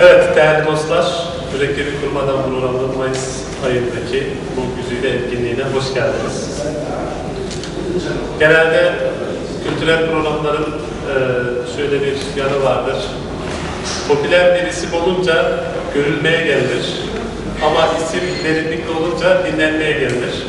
Evet değerli dostlar, Mürekkebi Kurmadan programının Mayıs ayındaki bu güzide etkinliğine hoş geldiniz. Genelde kültürel programların e, şöyle bir yanı vardır. Popüler bir isim olunca görülmeye gelir. Ama isim derinlikli olunca dinlenmeye gelir.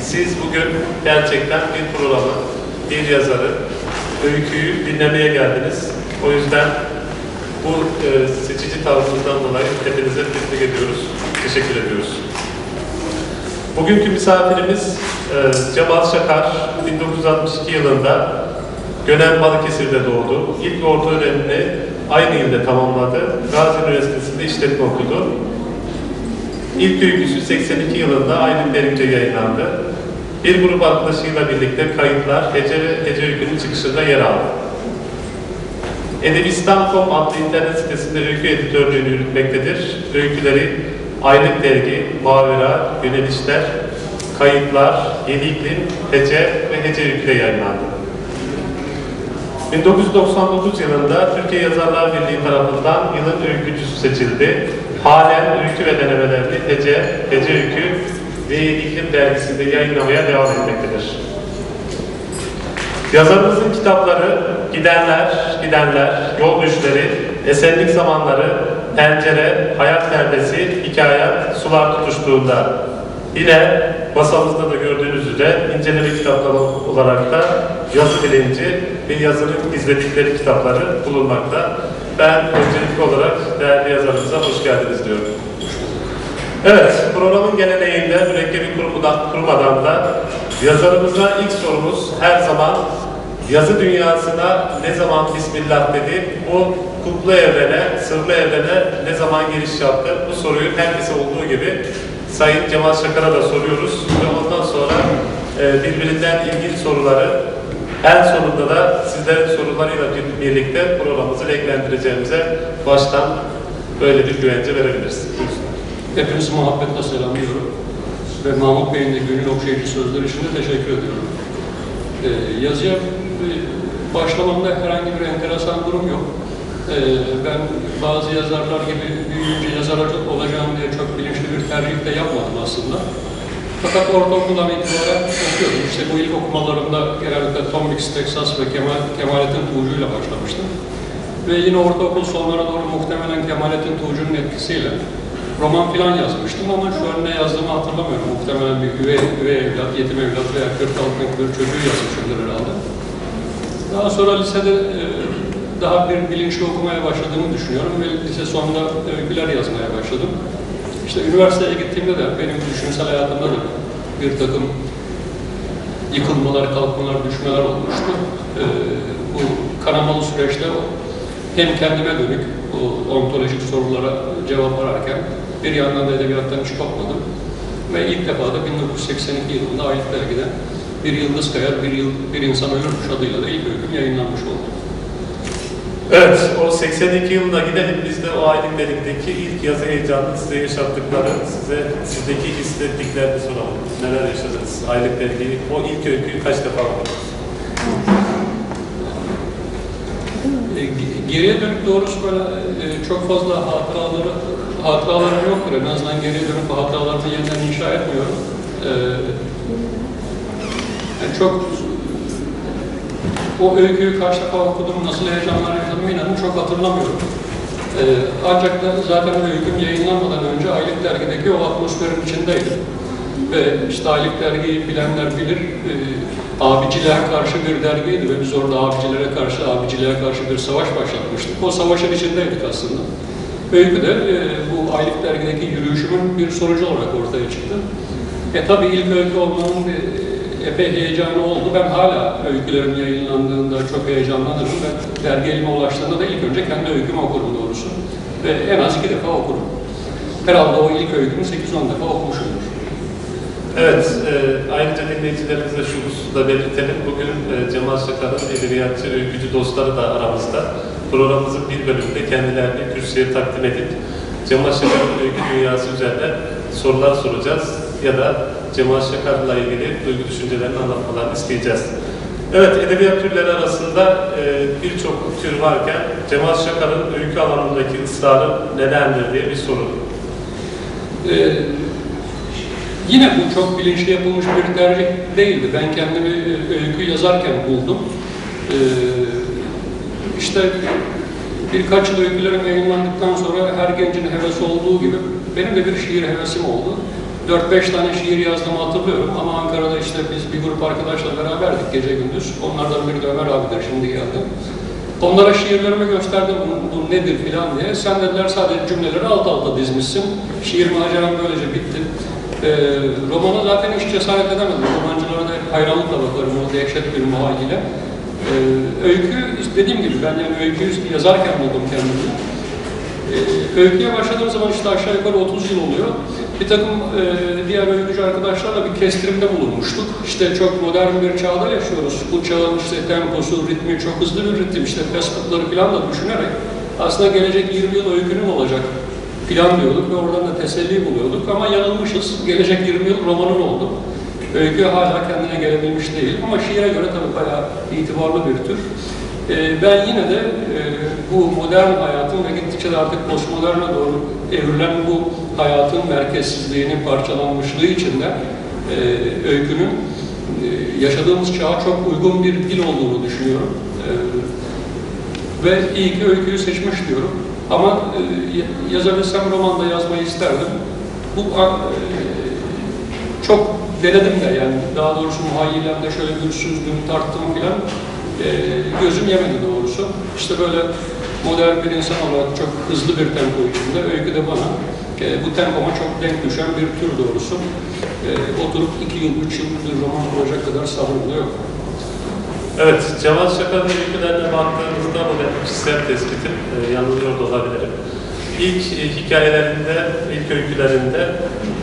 Siz bugün gerçekten bir programı, bir yazarı, öyküyü dinlemeye geldiniz. O yüzden bu e, seçici tarzından dolayı hepinize tebrik ediyoruz. Teşekkür ediyoruz. Bugünkü misafirimiz e, Cemal Şakar 1962 yılında Gönen Balıkesir'de doğdu. İlk orta öğrenimini aynı yılda tamamladı. Gazi Üniversitesi'nde işletme okudu. İlk öyküsü 82 yılında aynı dergide yayınlandı. Bir grup arkadaşıyla birlikte kayıtlar Hece ve Hece Öykü'nün çıkışında yer aldı. Edebistan.com adlı internet sitesinde öykü editörlüğünü yürütmektedir. Öyküleri Aylık Dergi, Muavera, Yönelişler, Kayıtlar, Yeni İklim, Hece ve Hece Öykü'de yayınlandı. 1999 yılında Türkiye Yazarlar Birliği tarafından yılın öykücüsü seçildi. Halen öykü ve denemelerini Hece, Hece Öykü ve Yeni İklim dergisinde yayınlamaya devam etmektedir. Yazarımızın kitapları Gidenler, Gidenler, Yol Düşleri, Esenlik Zamanları, Pencere, Hayat Perdesi, Hikayet, Sular Tutuştuğunda. Yine masamızda da gördüğünüz üzere inceleme kitapları olarak da yazı bilinci ve yazının izledikleri kitapları bulunmakta. Ben öncelikli olarak değerli yazarımıza hoş geldiniz diyorum. Evet, programın geleneğinde mürekkebi kurmadan, kurmadan da yazarımıza ilk sorumuz her zaman yazı dünyasına ne zaman Bismillah dedi, bu kutlu evrene, sırlı evrene ne zaman giriş yaptı? Bu soruyu herkese olduğu gibi Sayın Cemal Şakar'a da soruyoruz ve ondan sonra e, birbirinden ilgili soruları en sonunda da sizlerin sorularıyla birlikte programımızı renklendireceğimize baştan böyle bir güvence verebiliriz. Hepinizi muhabbetle selamlıyorum. Ve Mahmut Bey'in de gönül okşayıcı sözleri için de teşekkür ediyorum. Ee, yazıya başlamamda herhangi bir enteresan durum yok. Ee, ben bazı yazarlar gibi büyüyünce yazar olacağım diye çok bilinçli bir tercih de yapmadım aslında. Fakat ortaokuldan itibaren okuyordum. İşte bu ilk okumalarımda genellikle Tom Mix, Texas ve Kemal, Kemalettin Tuğcu ile başlamıştım. Ve yine ortaokul sonlara doğru muhtemelen Kemalettin Tuğcu'nun etkisiyle roman filan yazmıştım ama şu an ne yazdığımı hatırlamıyorum. Muhtemelen bir üvey, üvey evlat, yetim evlat veya 40 altındaki bir çocuğu yazmışımdır herhalde. Daha sonra lisede e, daha bir bilinçli okumaya başladığımı düşünüyorum ve lise sonunda öyküler yazmaya başladım. İşte üniversiteye gittiğimde de benim düşünsel hayatımda da bir takım yıkılmalar, kalkmalar, düşmeler olmuştu. E, bu kanamalı süreçte hem kendime dönük bu ontolojik sorulara cevap ararken bir yandan da edebiyattan hiç kopmadım. Ve ilk defa da 1982 yılında Ayet Dergi'de Bir Yıldız Kayar, Bir, Yıl, bir İnsan Ölürmüş adıyla da ilk öyküm yayınlanmış oldu. Evet, o 82 yılına gidelim. Biz de o aylık dedikdeki ilk yazı heyecanını size yaşattıkları, size sizdeki hissettiklerini soralım. Neler yaşadınız? Aylık dergi, o ilk öyküyü kaç defa okudunuz? E, geriye dönük doğrusu böyle e, çok fazla hatıraları hatıralarım yoktur. En azından geriye dönük bu hatıralarımı yeniden inşa etmiyorum. E, yani çok o öyküyü kaç defa okudum, nasıl heyecanlar yaşadım inanın çok hatırlamıyorum. Ee, ancak da zaten öyküm yayınlanmadan önce Aylık Dergi'deki o atmosferin içindeydim. Ve işte Aylık Dergi'yi bilenler bilir, e, abiciliğe karşı bir dergiydi ve biz orada abicilere karşı, abiciliğe karşı bir savaş başlatmıştık. O savaşın içindeydik aslında. Öykü de e, bu Aylık Dergi'deki yürüyüşümün bir sonucu olarak ortaya çıktı. E tabi ilk öykü olmanın bir epey heyecanı oldu. Ben hala öykülerim yayınlandığında çok heyecanlanırım ve dergi elime ulaştığında da ilk önce kendi öykümü okurum doğrusu. Ve en az iki defa okurum. Herhalde o ilk öykümü 8-10 defa okumuşumdur. Evet, e, ayrıca dinleyicilerimize şu hususu da belirtelim. Bugün e, Cemal Şakar'ın edebiyatçı, öykücü dostları da aramızda. Programımızın bir bölümünde kendilerini kürsüye takdim edip Cemal Şakar'ın öykü dünyası üzerine sorular soracağız ya da Cemal Şakar'la ilgili duygu düşüncelerini anlatmalarını isteyeceğiz. Evet, edebiyat türleri arasında e, birçok tür varken Cemal Şakar'ın öykü alanındaki ısrarı nedendir diye bir soru. Ee, yine bu çok bilinçli yapılmış bir tercih değildi. Ben kendimi e, öykü yazarken buldum. Ee, işte birkaç yıl öykülerim yayınlandıktan sonra her gencin hevesi olduğu gibi benim de bir şiir hevesim oldu. 4-5 tane şiir yazdığımı hatırlıyorum ama Ankara'da işte biz bir grup arkadaşla beraberdik gece gündüz. Onlardan biri de Ömer abidir şimdi geldi. Onlara şiirlerimi gösterdim bu, bu nedir filan diye. Sen dediler sadece cümleleri alt alta dizmişsin. Şiir maceram böylece bitti. Ee, romana zaten hiç cesaret edemedim. Romancılara da hayranlıkla bakarım o dehşet bir muhayyile. Ee, öykü, dediğim gibi ben yani öyküyü yazarken buldum kendimi. Ee, öyküye başladığım zaman işte aşağı yukarı 30 yıl oluyor. Bir takım e, diğer öykücü arkadaşlarla bir kestirimde bulunmuştuk. İşte çok modern bir çağda yaşıyoruz. Bu çağın işte temposu, ritmi çok hızlı bir ritim, işte Facebook'ları falan da düşünerek aslında gelecek 20 yıl öykünün olacak plan diyorduk ve oradan da teselli buluyorduk. Ama yanılmışız. Gelecek 20 yıl romanın oldu. Öykü hala kendine gelebilmiş değil. Ama şiire göre tabii bayağı itibarlı bir tür. Ee, ben yine de e, bu modern hayatın ve gittikçe de artık postmoderne doğru evrilen bu hayatın merkezsizliğinin parçalanmışlığı içinde e, öykünün e, yaşadığımız çağa çok uygun bir dil olduğunu düşünüyorum. Ve iyi ki öyküyü seçmiş diyorum. Ama e, yazabilsem romanda yazmayı isterdim. Bu çok denedim de yani daha doğrusu muhayyilemde şöyle bir tarttım filan. E, gözüm yemedi doğrusu. İşte böyle modern bir insan olarak çok hızlı bir tempo içinde öykü de bana e, bu tempoma çok denk düşen bir tür doğrusu. E, oturup iki yıl, üç yıl bir roman olacak kadar sabrım da yok. Evet, Cemal Şakar'ın öykülerine baktığımızda bu benim kişisel tespitim, e, yanılıyor da olabilirim. İlk e, hikayelerinde, ilk öykülerinde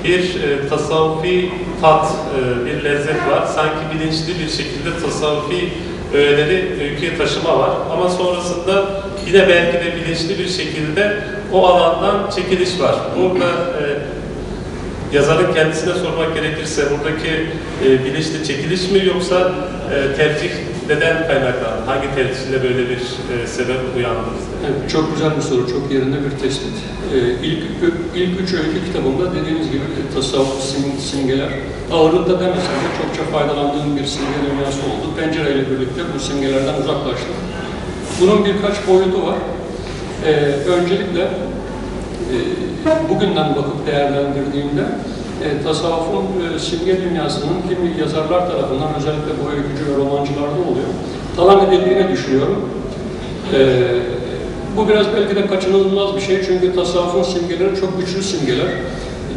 bir e, tasavvufi tat, e, bir lezzet var. Sanki bilinçli bir şekilde tasavvufi öğeleri öyküye taşıma var. Ama sonrasında yine belki de bilinçli bir şekilde o alandan çekiliş var. Burada e, yazarın kendisine sormak gerekirse buradaki e, bilinçli çekiliş mi yoksa e, tercih neden kaynaklandı? Hangi tercihle böyle bir e, sebep uyandı? Evet, çok güzel bir soru, çok yerinde bir tespit. Ee, ilk, ilk üç öykü kitabımda dediğiniz gibi tasavvuf sim- simgeler, ağırlıkta demesem de çokça faydalandığım bir simge dünyası oldu. Pencereyle birlikte bu simgelerden uzaklaştım. Bunun birkaç boyutu var. Ee, öncelikle e, bugünden bakıp değerlendirdiğimde e, tasavvufun e, simge dünyasının kimi yazarlar tarafından özellikle bu öykücü ve romancılarda oluyor. Talan edildiğini düşünüyorum. Ee, bu biraz belki de kaçınılmaz bir şey çünkü tasavvufun simgeleri çok güçlü simgeler.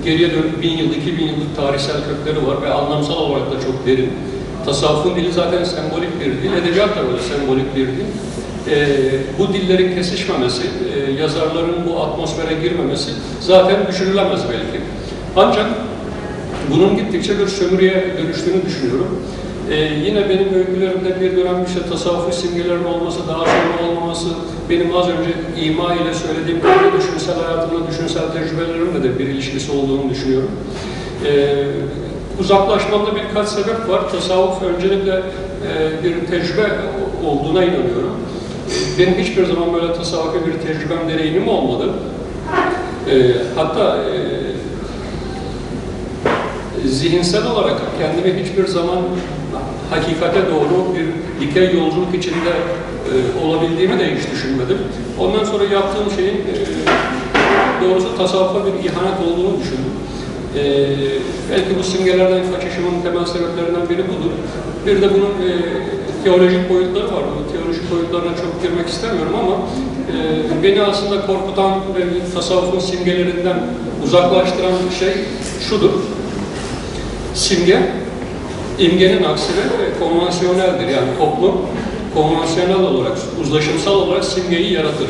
Geriye dönüp bin yıl, iki bin yıllık tarihsel kökleri var ve anlamsal olarak da çok derin. Tasavvufun dili zaten sembolik bir dil, edebiyat da böyle sembolik bir dil. Ee, bu dillerin kesişmemesi, e, yazarların bu atmosfere girmemesi zaten düşünülemez belki. Ancak bunun gittikçe bir sömürüye dönüştüğünü düşünüyorum. Ee, yine benim öykülerimde bir dönem işte tasavvufi simgelerin olması, daha sonra olmaması, benim az önce ima ile söylediğim kendi düşünsel hayatımla, düşünsel tecrübelerimle de bir ilişkisi olduğunu düşünüyorum. Ee, uzaklaşmamda birkaç sebep var. Tasavvuf öncelikle e, bir tecrübe olduğuna inanıyorum. Benim hiçbir zaman böyle tasavvufi bir tecrübem, deneyimim olmadı. Ee, hatta e, zihinsel olarak kendimi hiçbir zaman hakikate doğru bir dikey yolculuk içinde e, olabildiğimi de hiç düşünmedim. Ondan sonra yaptığım şeyin e, doğrusu tasavvufa bir ihanet olduğunu düşündüm. E, belki bu simgelerden kaçışımın temel sebeplerinden biri budur. Bir de bunun e, teolojik boyutları var. Bu teolojik boyutlarına çok girmek istemiyorum ama e, beni aslında korkutan ve tasavvufun simgelerinden uzaklaştıran şey şudur. Simge, imgenin aksine e, konvansiyoneldir. Yani toplum konvansiyonel olarak, uzlaşımsal olarak simgeyi yaratır.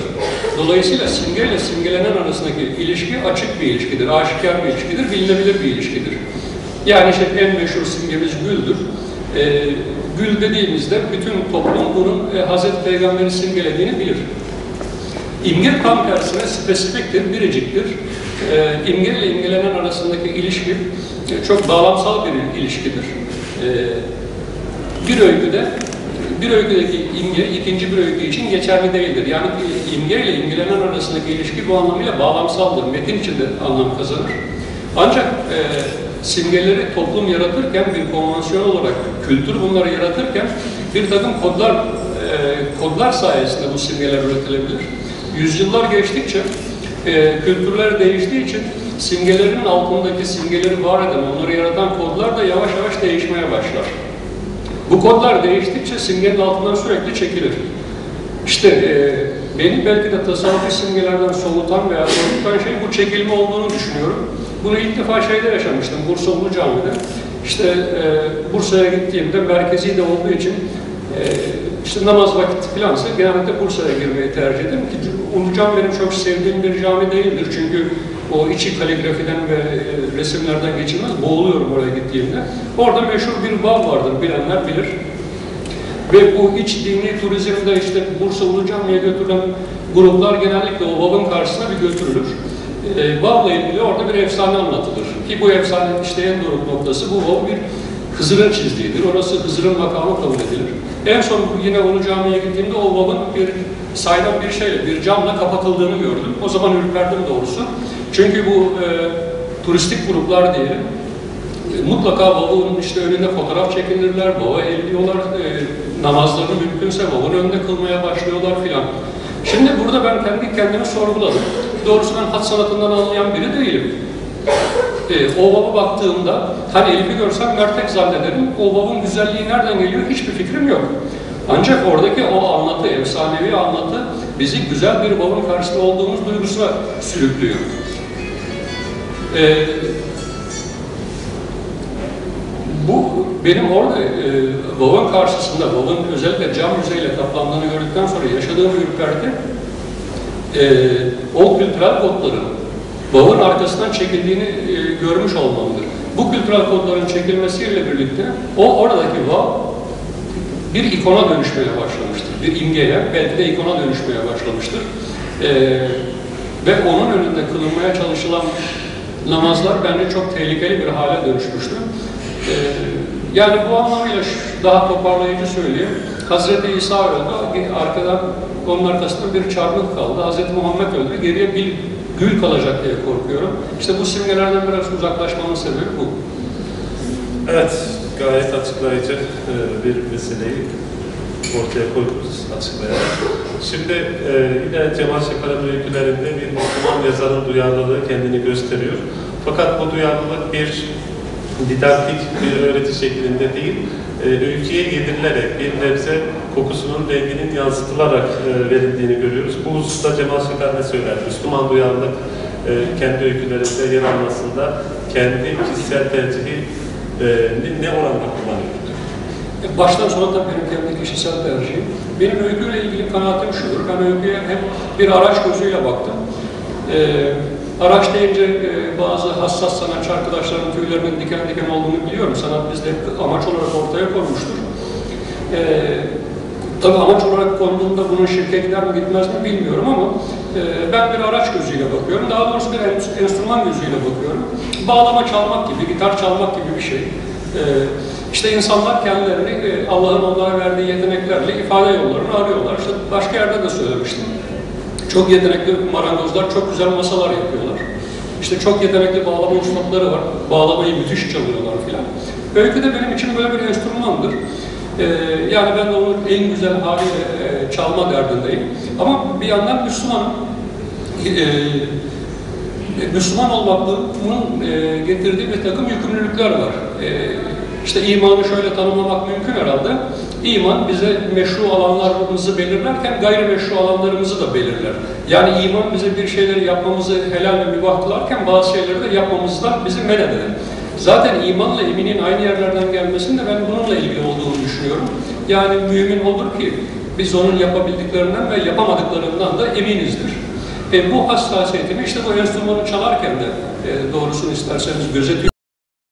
Dolayısıyla simge ile simgelenen arasındaki ilişki açık bir ilişkidir, aşikar bir ilişkidir, bilinebilir bir ilişkidir. Yani işte en meşhur simgemiz güldür. Ee, gül dediğimizde bütün toplum bunun e, Hazreti Peygamber'i simgelediğini bilir. İmge tam tersine spesifiktir, biriciktir. Ee, imge ile imgelenen arasındaki ilişki e, çok bağlamsal bir ilişkidir. Ee, bir öyküde bir öyküdeki imge ikinci bir öykü için geçerli değildir. Yani imge ile imgelenen arasındaki ilişki bu anlamıyla bağlamsaldır. Metin içinde anlam kazanır. Ancak e, simgeleri toplum yaratırken bir konvansiyon olarak kültür bunları yaratırken bir takım kodlar e, kodlar sayesinde bu simgeler üretilebilir. Yüzyıllar geçtikçe e, kültürler değiştiği için simgelerin altındaki simgeleri var eden, onları yaratan kodlar da yavaş yavaş değişmeye başlar. Bu kodlar değiştikçe simgenin altından sürekli çekilir. İşte e, beni belki de tasavvufi simgelerden soğutan veya soğutan şey bu çekilme olduğunu düşünüyorum. Bunu ilk defa şeyde yaşamıştım, Bursa Ulu Cami'de. İşte e, Bursa'ya gittiğimde merkezi de olduğu için e, işte namaz vakti falansa genellikle Bursa'ya girmeyi tercih ederim ki Ulu Cami benim çok sevdiğim bir cami değildir. Çünkü o içi kaligrafiden ve e, resimlerden geçilmez. Boğuluyorum oraya gittiğimde. Orada meşhur bir bağ vardır, bilenler bilir. Ve bu iç dini turizmde işte Bursa Ulu Cami'ye götürülen gruplar genellikle o babın karşısına bir götürülür. E, Bav'la ilgili orada bir efsane anlatılır. Ki bu efsane işte en doğru noktası bu Vav bir Hızır'ın çizdiğidir. Orası Hızır'ın makamı kabul edilir. En son yine Ulu Cami'ye gittiğimde o Vav'ın bir saydam bir şeyle, bir camla kapatıldığını gördüm. O zaman ürperdim doğrusu. Çünkü bu e, turistik gruplar diye e, mutlaka Vav'ın işte önünde fotoğraf çekinirler, Vav'a elliyorlar, e, namazlarını mümkünse Vav'ın önünde kılmaya başlıyorlar filan. Şimdi burada ben kendi kendimi sorguladım. Doğrusu ben hat sanatından anlayan biri değilim. E, o baba baktığımda, hani Elif'i görsem mertek zannederim, o babın güzelliği nereden geliyor hiçbir fikrim yok. Ancak oradaki o anlatı, efsanevi anlatı bizi güzel bir babın karşısında olduğumuz duygusuna sürüklüyor. E, bu benim orada e, babın karşısında, babın özellikle cam yüzeyle kaplandığını gördükten sonra yaşadığım ürperti e, o kültürel kodların babın arkasından çekildiğini e, görmüş olmamdır. Bu kültürel kodların çekilmesiyle birlikte o oradaki bağ bir ikona dönüşmeye başlamıştır. Bir imgeye, belki de ikona dönüşmeye başlamıştır. E, ve onun önünde kılınmaya çalışılan namazlar bence çok tehlikeli bir hale dönüşmüştü. Ee, yani bu anlamıyla daha toparlayıcı söyleyeyim. Hazreti İsa öldü, arkadan onun arkasında bir çarmıh kaldı. Hazreti Muhammed öldü, geriye bir gül kalacak diye korkuyorum. İşte bu simgelerden biraz uzaklaşmamın sebebi bu. Evet, gayet açıklayıcı e, bir meseleyi ortaya koydunuz açıklayarak. Şimdi e, yine Cemal Şakar'ın öykülerinde bir Müslüman yazarın duyarlılığı kendini gösteriyor. Fakat bu duyarlılık bir didaktik bir öğreti şeklinde değil, e, öyküye yedirilerek bir nebze kokusunun renginin yansıtılarak e, verildiğini görüyoruz. Bu hususta Cemal Şakar ne söyler? Müslüman duyarlılık e, kendi öykülerinde yer almasında kendi kişisel tercihi e, ne oranda kullanıyor? Baştan sona da benim kendi kişisel tercihim. Benim öyküyle ilgili kanaatim şudur. Ben öyküye hep bir araç gözüyle baktım. Ee, araç deyince e, bazı hassas sanatçı arkadaşların tüylerinin diken diken olduğunu biliyorum. Sanat bizde amaç olarak ortaya konmuştur. Ee, tabii amaç olarak konduğunda bunun şirke gider mi gitmez mi bilmiyorum ama e, ben bir araç gözüyle bakıyorum. Daha doğrusu bir enstrüman gözüyle bakıyorum. Bağlama çalmak gibi, gitar çalmak gibi bir şey. Ee, işte insanlar kendilerini e, Allah'ın onlara verdiği yeteneklerle ifade yollarını arıyorlar. İşte başka yerde de söylemiştim. Çok yetenekli marangozlar çok güzel masalar yapıyorlar. İşte çok yetenekli bağlama ustaları var. Bağlamayı müthiş çalıyorlar filan. Öykü de benim için böyle bir enstrümandır. Ee, yani ben de onun en güzel haliyle e, çalma derdindeyim. Ama bir yandan Müslümanım. Ee, Müslüman olmanın e, getirdiği bir takım yükümlülükler var. E, işte imanı şöyle tanımlamak mümkün herhalde. İman bize meşru alanlarımızı belirlerken gayrimeşru alanlarımızı da belirler. Yani iman bize bir şeyleri yapmamızı helal ve mübah kılarken bazı şeyleri de yapmamızdan bizi men eder. Zaten imanla eminin aynı yerlerden gelmesinin de ben bununla ilgili olduğunu düşünüyorum. Yani mümin olur ki biz onun yapabildiklerinden ve yapamadıklarından da eminizdir. E, bu hassasiyetimi işte bu enstrümanı çalarken de e, doğrusunu isterseniz gözetiyor.